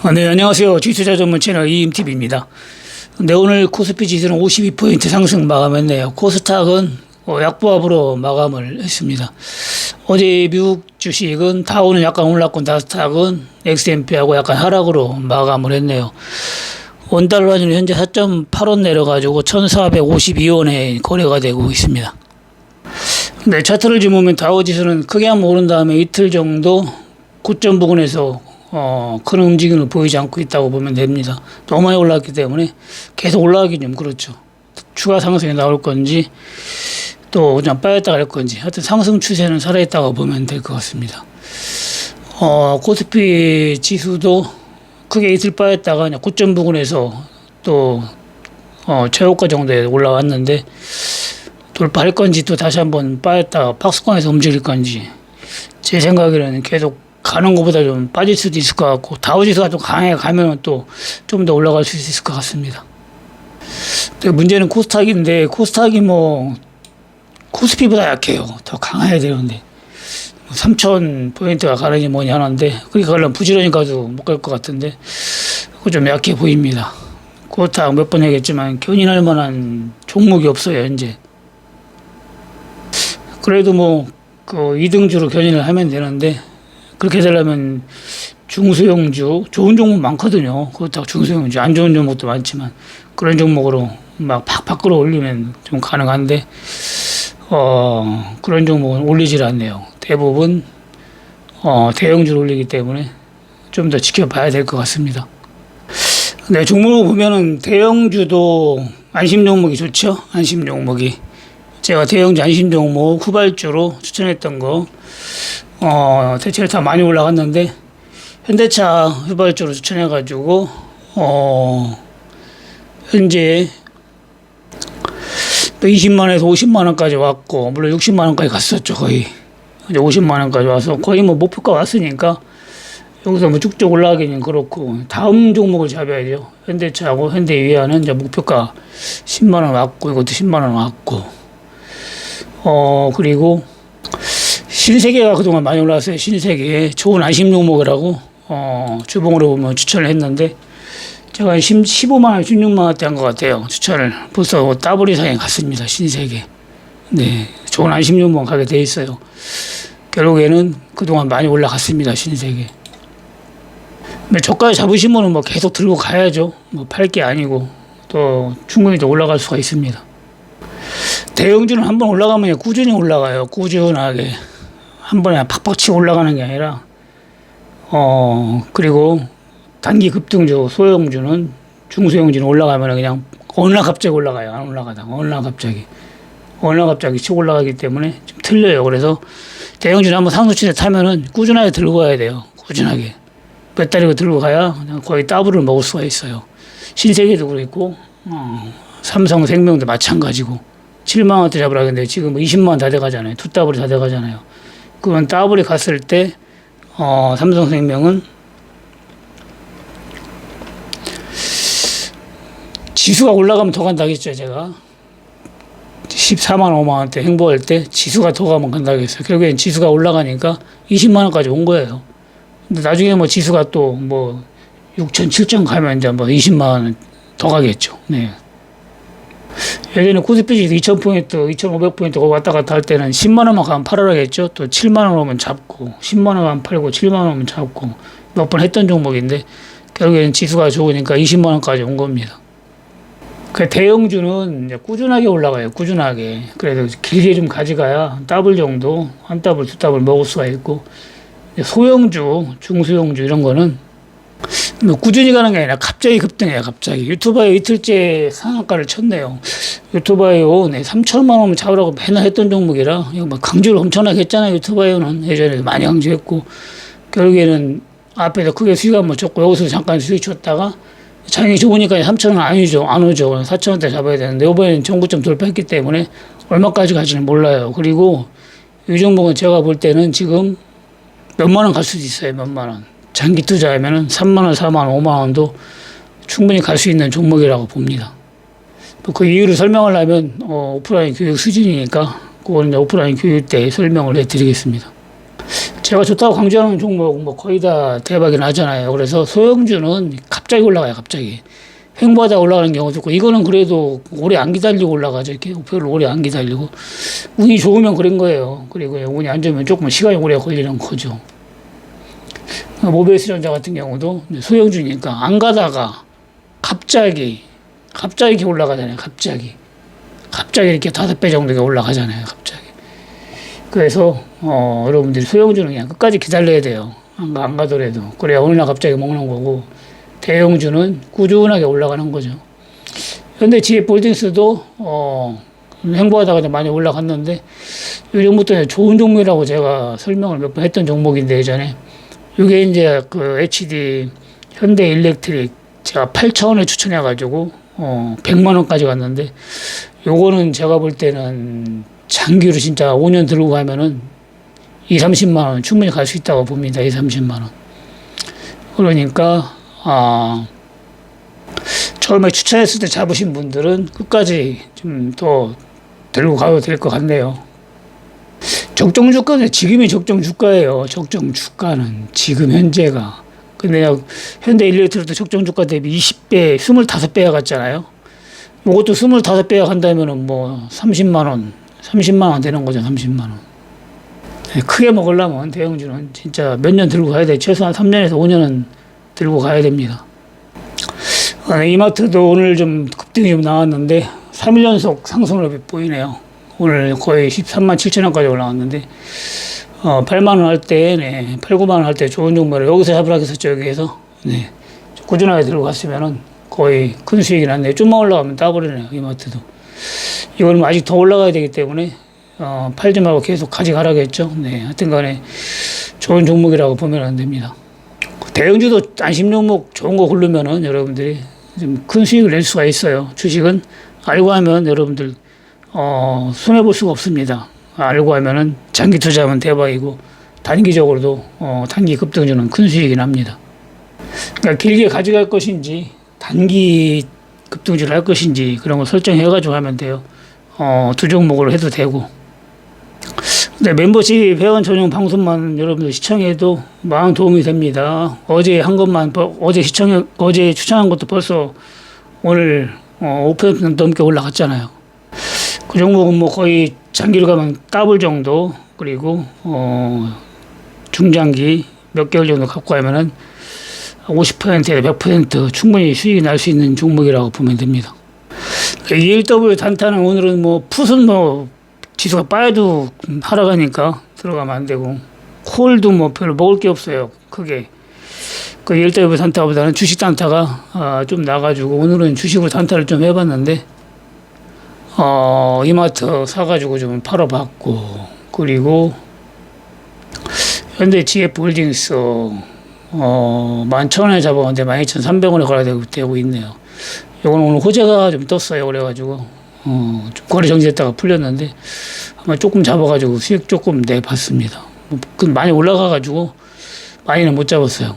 아, 네, 안녕하세요. 지수자 전문 채널 이임TV입니다. 네, 오늘 코스피 지수는 52포인트 상승 마감했네요. 코스닥은 어, 약보합으로 마감을 했습니다. 어제 미국 주식은 다우는 약간 올랐고 나스닥은 XMP하고 약간 하락으로 마감을 했네요. 원달러는 현재 4.8원 내려가지고 1,452원에 거래가 되고 있습니다. 네, 차트를 좀 보면 다우지수는 크게 한번 오른 다음에 이틀 정도 고점 부근에서 어, 큰 움직임을 보이지 않고 있다고 보면 됩니다. 너무 많이 올라왔기 때문에 계속 올라가기 좀 그렇죠. 추가 상승이 나올 건지 또 그냥 빠졌다 갈 건지 하여튼 상승 추세는 살아있다고 보면 될 것 같습니다. 어, 코스피 지수도 크게 이틀 빠졌다가 그냥 고점 부근에서 또 어, 최고가 정도에 올라왔는데 돌파할 건지 또 다시 한번 빠졌다가 박스권에서 움직일 건지 제 생각에는 계속 가는 것보다 좀 빠질 수도 있을 것 같고 다우지수가 좀 강하게 가면 또 좀 더 올라갈 수 있을 것 같습니다. 문제는 코스닥인데 코스닥이 뭐 코스피보다 약해요. 더 강해야 되는데 3천 포인트가 가는지 뭐냐 하는데 그렇게 가려면 부지런히 가도 못 갈 것 같은데 그거 좀 약해 보입니다. 코스닥 몇 번 얘기했지만 견인할 만한 종목이 없어요 현재. 그래도 뭐 그 2등주로 견인을 하면 되는데 그렇게 되려면 중소형주 좋은 종목 많거든요. 그렇다고 중소형주 안 좋은 종목도 많지만 그런 종목으로 막 팍팍 끌어올리면 좀 가능한데 어 그런 종목은 올리질 않네요. 대부분 어 대형주를 올리기 때문에 좀 더 지켜봐야 될 것 같습니다. 네, 종목을 보면은 대형주도 안심 종목이 좋죠. 안심 종목이 제가 대형주 안심 종목 후발주로 추천했던 거 어, 대체로 다 많이 올라갔는데, 현대차 휘발주로 추천해가지고, 어, 현재 20만원에서 50만 원까지 왔고, 물론 60만 원까지 갔었죠, 거의. 이제 50만 원까지 와서 거의 뭐 목표가 왔으니까, 여기서 뭐 쭉쭉 올라가기는 그렇고, 다음 종목을 잡아야죠. 현대차하고 현대위아는 이제 목표가 10만 원 왔고, 이것도 10만 원 왔고, 어, 그리고, 신세계가 그동안 많이 올라왔어요. 신세계 좋은 안심 종목이라고 어, 주봉으로 보면 추천을 했는데 제가 한 15만 원, 16만 원대 한 것 같아요. 추천을 벌써 더블 이상에 갔습니다. 신세계. 네, 좋은 안심 종목 가게 돼 있어요. 결국에는 그동안 많이 올라갔습니다. 신세계. 저가에 잡으시면은 뭐 계속 들고 가야죠. 뭐 팔 게 아니고 또 충분히 더 올라갈 수가 있습니다. 대형주는 한번 올라가면 꾸준히 올라가요. 꾸준하게. 한 번에 팍팍 치고 올라가는 게 아니라 어 그리고 단기 급등주 소형주는 중소형주는 올라가면 그냥 어느 날 갑자기 올라가요. 안 올라가다가. 어느 날 갑자기. 어느 날 갑자기 치고 올라가기 때문에 좀 틀려요. 그래서 대형주는 한번 상수치에 타면은 꾸준하게 들고 가야 돼요. 꾸준하게. 몇 달이고 들고 가야 그냥 거의 더블을 먹을 수가 있어요. 신세계도 그랬고 어, 삼성 생명도 마찬가지고. 7만 원대 잡으라 했는데 지금 20만 원 다 돼가잖아요. 두 더블이 다 돼가잖아요 그건 더블이 갔을 때 어, 삼성생명은 지수가 올라가면 더 간다겠죠 제가. 14만 5만 원대 행보할 때 지수가 더 가면 간다겠어요. 결국엔 지수가 올라가니까 20만 원까지 온 거예요. 근데 나중에 뭐 지수가 또 뭐 6천 7천 가면 이제 뭐 20만 원 더 가겠죠. 네. 예전에 코스피지 2,000포인트, 2,500포인트 거기 왔다 갔다 할 때는 10만원만 가면 팔아라겠죠. 또 7만원 오면 잡고, 10만원 가면 팔고, 7만원 오면 잡고, 몇 번 했던 종목인데, 결국에는 지수가 좋으니까 20만원까지 온 겁니다. 그 대형주는 꾸준하게 올라가요. 꾸준하게. 그래도 길게 좀 가져가야 더블 정도, 한 더블, 두 더블 먹을 수가 있고, 소형주, 중소형주 이런 거는 뭐 꾸준히 가는 게 아니라 갑자기 급등해요, 갑자기. 유튜버에 이틀째 상한가를 쳤네요. 유튜버에요, 네, 3천만 원 잡으라고 맨날 했던 종목이라, 이거 뭐 강조를 엄청나게 했잖아요, 유튜버에는. 예전에 많이 강조했고, 결국에는 앞에서 크게 수익 한번 줬고, 여기서 잠깐 수익 줬다가, 장이 좋으니까 3천 원 아니죠, 안 오죠. 4천 원대 잡아야 되는데, 이번에는 정구점 돌파했기 때문에 얼마까지 갈지는 몰라요. 그리고 이 종목은 제가 볼 때는 지금 몇만 원 갈 수도 있어요, 몇만 원. 장기 투자하면은 3만 원, 4만 원, 5만 원도 충분히 갈 수 있는 종목이라고 봅니다. 그 이유를 설명하려면 어, 오프라인 교육 수준이니까 그거는 오프라인 교육 때 설명을 해드리겠습니다. 제가 좋다고 강조하는 종목 뭐 거의 다 대박이 나잖아요. 그래서 소형주는 갑자기 올라가요, 갑자기. 횡보하다 올라가는 경우도 있고, 이거는 그래도 오래 안 기다리고 올라가죠. 이렇게 목표를 오래 안 기다리고. 운이 좋으면 그런 거예요. 그리고 운이 안 좋으면 조금 시간이 오래 걸리는 거죠. 모베이스 전자 같은 경우도 소형주니까 안 가다가 갑자기, 갑자기 올라가잖아요. 갑자기. 갑자기 이렇게 다섯 배 정도가 올라가잖아요. 갑자기. 그래서 어, 여러분들이 소형주는 그냥 끝까지 기다려야 돼요. 안, 가, 안 가더라도. 그래야 어느 날 갑자기 먹는 거고 대형주는 꾸준하게 올라가는 거죠. 현대 지혜볼딩스도 어, 행보하다가 좀 많이 올라갔는데 요즘부터 좋은 종목이라고 제가 설명을 몇 번 했던 종목인데 예전에 이게 이제 그 HD 현대 일렉트릭 제가 8천 원에 추천해 가지고 어 100만 원까지 갔는데 요거는 제가 볼 때는 장기로 진짜 5년 들고 가면은 2, 30만 원 충분히 갈 수 있다고 봅니다. 2, 30만 원. 그러니까 아 처음에 추천했을 때 잡으신 분들은 끝까지 좀더 들고 가도 될 것 같네요. 적정 주가는 지금이 적정 주가예요. 적정 주가는 지금 현재가. 근데 현대 일렉트로도 적정 주가 대비 20배, 25배가 갔잖아요. 이것도 25배가 간다면은 뭐 30만 원, 30만 원 되는 거죠. 30만 원. 네, 크게 먹으려면 대형주는 진짜 몇 년 들고 가야 돼. 최소한 3년에서 5년은 들고 가야 됩니다. 아, 이마트도 오늘 좀 급등이 좀 나왔는데 3일 연속 상승을 보이네요. 오늘 거의 13만 7천 원까지 올라왔는데 어, 8만 원 할 때, 네, 8, 9만 원 할 때 좋은 종목을 여기서 잡으라고 해서 저기에서 네, 꾸준하게 들고 갔으면은 거의 큰 수익이 났네요. 좀만 올라가면 따버리네요. 이마트도. 이거는 아직 더 올라가야 되기 때문에 어, 팔지 말고 계속 가져가라겠죠. 네, 하여튼 간에 좋은 종목이라고 보면 안 됩니다. 대형주도 안심 종목 좋은 거 고르면은 여러분들이 좀 큰 수익을 낼 수가 있어요. 주식은 알고 하면 여러분들 어, 손해 볼 수가 없습니다. 알고 하면은 장기 투자하면 대박이고 단기적으로도 어, 단기 급등주는 큰 수익이 납니다. 그러니까 길게 가져갈 것인지 단기 급등주를 할 것인지 그런 거 설정해가지고 하면 돼요. 어, 두 종목으로 해도 되고. 네, 멤버십 회원 전용 방송만 여러분들 시청해도 마음 도움이 됩니다. 어제 한 것만 벌- 어제 시청해 어제 추천한 것도 벌써 오늘 어, 5% 넘게 올라갔잖아요. 그 종목은 뭐 거의 장기로 가면 더블 정도 그리고 어, 중장기 몇 개월 정도 갖고 가면은 50%에서 100% 충분히 수익이 날 수 있는 종목이라고 보면 됩니다. ELW 단타는 오늘은 뭐 풋은 뭐 지수가 빠져도 하락하니까 들어가면 안 되고 콜도 뭐 별로 먹을 게 없어요. 크게. 그 ELW 단타보다는 주식 단타가 아, 좀 나가지고 오늘은 주식으로 단타를 좀 해봤는데 어, 이마트 사가지고 좀 팔아봤고 그리고 현대 GF 홀딩스 어, 11,000원에 잡아봤는데 12,300원에 걸어야 되고, 되고 있네요. 이건 오늘 호재가 좀 떴어요. 그래가지고, 어, 좀 거래 정지했다가 풀렸는데, 아마 조금 잡아가지고 수익 조금 내봤습니다. 뭐, 그 많이 올라가가지고, 많이는 못 잡았어요.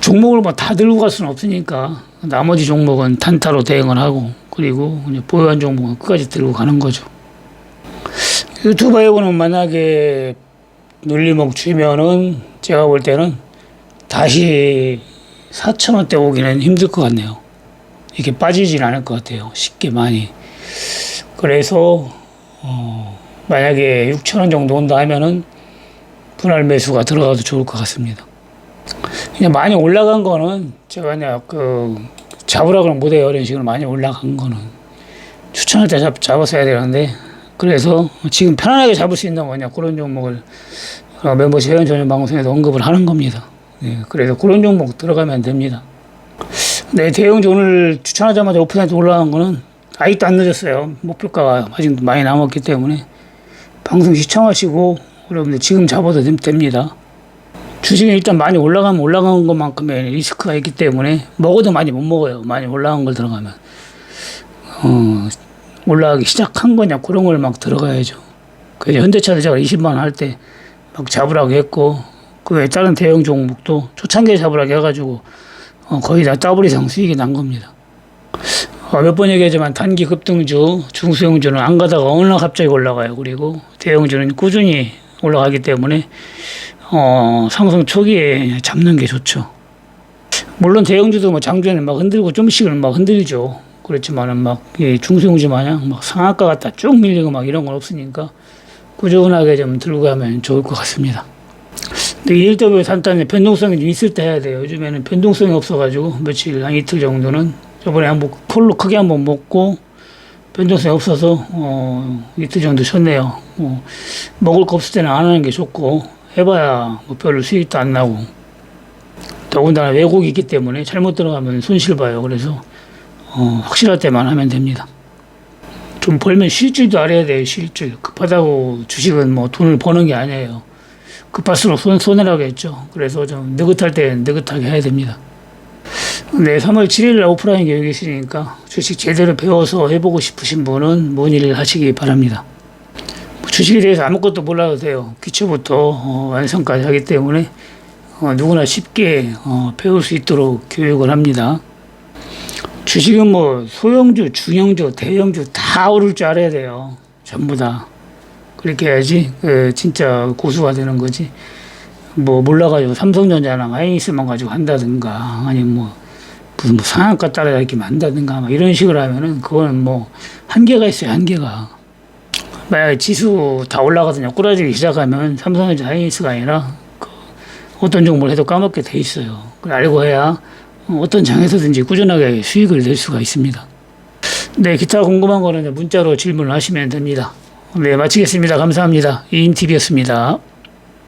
종목을 뭐 다 들고 갈 수는 없으니까, 나머지 종목은 단타로 대응을 하고, 그리고 보유한 종목은 끝까지 들고 가는 거죠. 유튜브에 보는 만약에 눌림목 주면은 제가 볼 때는 다시 4천 원대 오기는 힘들 것 같네요. 이게 빠지진 않을 것 같아요. 쉽게 많이. 그래서 어, 만약에 6천 원 정도 온다 하면은 분할 매수가 들어가도 좋을 것 같습니다. 그냥 많이 올라간 거는 제가 그냥 그 잡으라고는 못해요. 이런 식으로 많이 올라간 거는 추천할 때 잡, 잡았어야 되는데 그래서 지금 편안하게 잡을 수 있는 거냐 그런 종목을 어, 멤버십 회원 전용 방송에서 언급을 하는 겁니다. 네, 그래서 그런 종목 들어가면 됩니다. 네, 대형주 오늘 추천하자마자 5% 올라간 거는 아직도 안 늦었어요. 목표가가 아직 많이 남았기 때문에 방송 시청하시고 여러분들 지금 잡아도 됨- 됩니다. 주식은 일단 많이 올라가면 올라간 것만큼의 리스크가 있기 때문에 먹어도 많이 못 먹어요. 많이 올라간 걸 들어가면. 어, 올라가기 시작한 거냐 그런 걸 막 들어가야죠. 그래서 현대차도 제가 20만 원 할 때 막 잡으라고 했고 그 외에 다른 대형 종목도 초창기에 잡으라고 해가지고 어, 거의 다 더블 이상 수익이 난 겁니다. 어, 몇번 얘기하지만 단기 급등주, 중소형주는 안 가다가 어느 날 갑자기 올라가요. 그리고 대형주는 꾸준히 올라가기 때문에 어, 상승 초기에 잡는 게 좋죠. 물론 대형주도 뭐 장중에는 막 흔들고 좀씩은 막 흔들리죠. 그렇지만은 막이 중소형주 마냥 막 상한가 갔다 쭉 밀리고 막 이런 건 없으니까 꾸준하게 좀 들고 가면 좋을 것 같습니다. 근데 일더블 산단에 변동성이 좀 있을 때 해야 돼요. 요즘에는 변동성이 없어가지고 며칠 한 이틀 정도는 저번에 한번 콜로 크게 한번 먹고 변동성이 없어서 어, 이틀 정도 쉬었네요. 어, 먹을 거 없을 때는 안 하는 게 좋고 해봐야 뭐 별로 수익도 안 나고 더군다나 왜곡이 있기 때문에 잘못 들어가면 손실 봐요. 그래서 어, 확실할 때만 하면 됩니다. 좀 벌면 쉴 줄도 알아야 돼요. 쉴 줄. 급하다고 주식은 뭐 돈을 버는 게 아니에요. 급할수록 손, 손해라고 했죠. 그래서 좀 느긋할 때 느긋하게 해야 됩니다. 네, 3월 7일 오프라인 교육이 있으니까 주식 제대로 배워서 해보고 싶으신 분은 문의를 하시기 바랍니다. 뭐 주식에 대해서 아무것도 몰라도 돼요. 기초부터 어, 완성까지 하기 때문에 어, 누구나 쉽게 어, 배울 수 있도록 교육을 합니다. 주식은 뭐 소형주, 중형주, 대형주 다 오를 줄 알아야 돼요. 전부 다. 그렇게 해야지 그 진짜 고수가 되는 거지. 뭐 몰라가지고 삼성전자나 하이닉스만 가지고 한다든가 아니면 뭐 무슨 뭐 상한가 따라 이렇게 한다든가 막 이런 식으로 하면은 그거는 뭐 한계가 있어요 한계가. 만약에 지수 다 올라가거든요. 꾸라지기 시작하면 삼성전자 하이닉스가 아니라 그 어떤 종목을 해도 까먹게 돼 있어요. 알고 해야 어떤 장에서든지 꾸준하게 수익을 낼 수가 있습니다. 네, 기타 궁금한 거는 문자로 질문을 하시면 됩니다. 네, 마치겠습니다. 감사합니다. 이인TV였습니다.